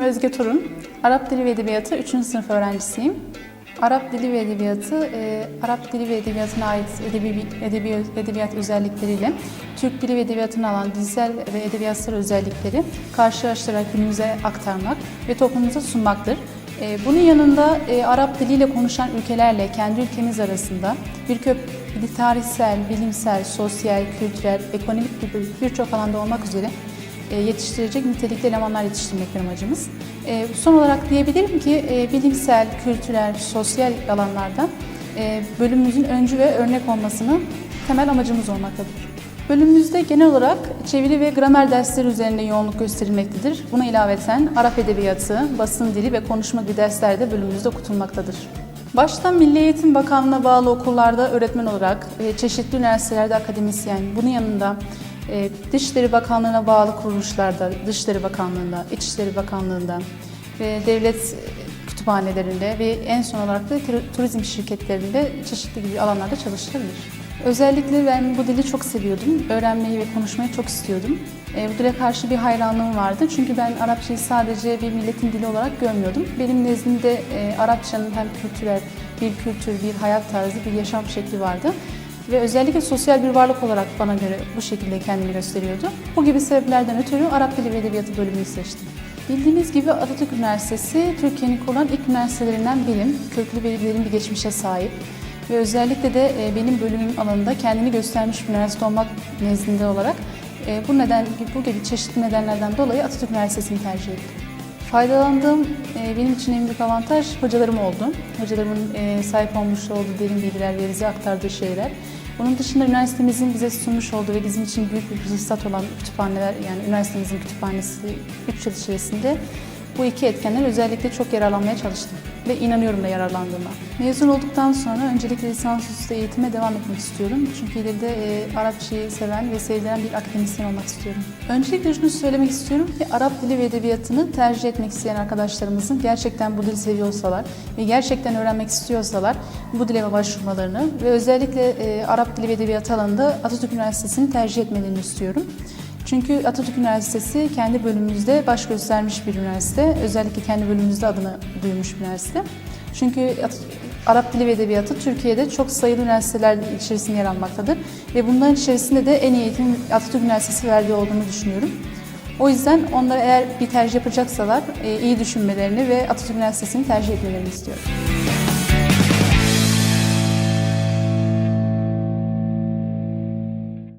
Özge Torun. Arap Dili ve Edebiyatı 3. sınıf öğrencisiyim. Arap Dili ve Edebiyatı, e, Arap Dili ve Edebiyatı'na ait edebi, edebi, edebiyat özellikleriyle Türk Dili ve Edebiyatı'na alan dilsel ve edebiyatsal özellikleri karşılaştırarak günümüze aktarmak ve toplumumuza sunmaktır. E, bunun yanında e, Arap diliyle konuşan ülkelerle kendi ülkemiz arasında bir köprü tarihsel, bilimsel, sosyal, kültürel, ekonomik gibi birçok alanda olmak üzere yetiştirecek nitelikli elemanlar yetiştirmektir amacımız. E, Son olarak diyebilirim ki e, bilimsel, kültürel, sosyal alanlarda e, bölümümüzün öncü ve örnek olmasını temel amacımız olmaktadır. Bölümümüzde genel olarak çeviri ve gramer dersleri üzerinde yoğunluk gösterilmektedir. Buna ilaveten Arap Edebiyatı, basın dili ve konuşma gibi dersler de bölümümüzde okutulmaktadır. Başta Milli Eğitim Bakanlığı'na bağlı okullarda öğretmen olarak, e, çeşitli üniversitelerde akademisyen, bunun yanında e, Dışişleri Bakanlığı'na bağlı kuruluşlarda, Dışişleri Bakanlığı'nda, İçişleri Bakanlığı'nda ve devlet kütüphanelerinde ve en son olarak da tur- turizm şirketlerinde çeşitli gibi alanlarda çalışılabilir. Özellikle ben bu dili çok seviyordum. Öğrenmeyi ve konuşmayı çok istiyordum. E, bu dile karşı bir hayranlığım vardı. Çünkü ben Arapçayı sadece bir milletin dili olarak görmüyordum. Benim nezdimde e, Arapçanın hem kültürel bir kültür, bir hayat tarzı, bir yaşam şekli vardı. Ve özellikle sosyal bir varlık olarak bana göre bu şekilde kendini gösteriyordu. Bu gibi sebeplerden ötürü Arap Dili ve Edebiyatı bölümünü seçtim. Bildiğiniz gibi Atatürk Üniversitesi Türkiye'nin kurulan ilk üniversitelerinden birim, köklü ve bir geçmişe sahip. Ve özellikle de e, benim bölümüm alanında kendini göstermiş bir üniversite olmak nezdinde olarak e, bu neden bu gibi çeşitli nedenlerden dolayı Atatürk Üniversitesi'ni tercih ettim. Faydalandığım e, benim için en büyük avantaj hocalarım oldu. Hocalarımın sahip olmuş olduğu derin bilgiler ve bize aktardığı şeyler. Bunun dışında üniversitemizin bize sunmuş olduğu ve bizim için büyük bir fırsat olan kütüphaneler, yani üniversitemizin kütüphanesi 3 yıl içerisinde bu iki etkenden özellikle çok yararlanmaya çalıştım ve inanıyorum da yararlandığıma. Mezun olduktan sonra öncelikle lisansüstü eğitime devam etmek istiyorum. Çünkü ileride e, Arapçayı seven ve sevdiren bir akademisyen olmak istiyorum. Öncelikle şunu söylemek istiyorum ki Arap dili ve edebiyatını tercih etmek isteyen arkadaşlarımızın gerçekten bu dili seviyorsalar ve gerçekten öğrenmek istiyorsalar bu dile başvurmalarını ve özellikle e, Arap dili ve edebiyatı alanında Atatürk Üniversitesi'ni tercih etmelerini istiyorum. Çünkü Atatürk Üniversitesi kendi bölümümüzde baş göstermiş bir üniversite. Özellikle kendi bölümümüzde adını duymuş bir üniversite. Çünkü Arap Dili ve Edebiyatı Türkiye'de çok sayılı üniversiteler içerisinde yer almaktadır. Ve bunların içerisinde de en iyi eğitim Atatürk Üniversitesi verdiği olduğunu düşünüyorum. O yüzden onlara eğer bir tercih yapacaksalar e, iyi düşünmelerini ve Atatürk Üniversitesi'ni tercih etmelerini istiyorum.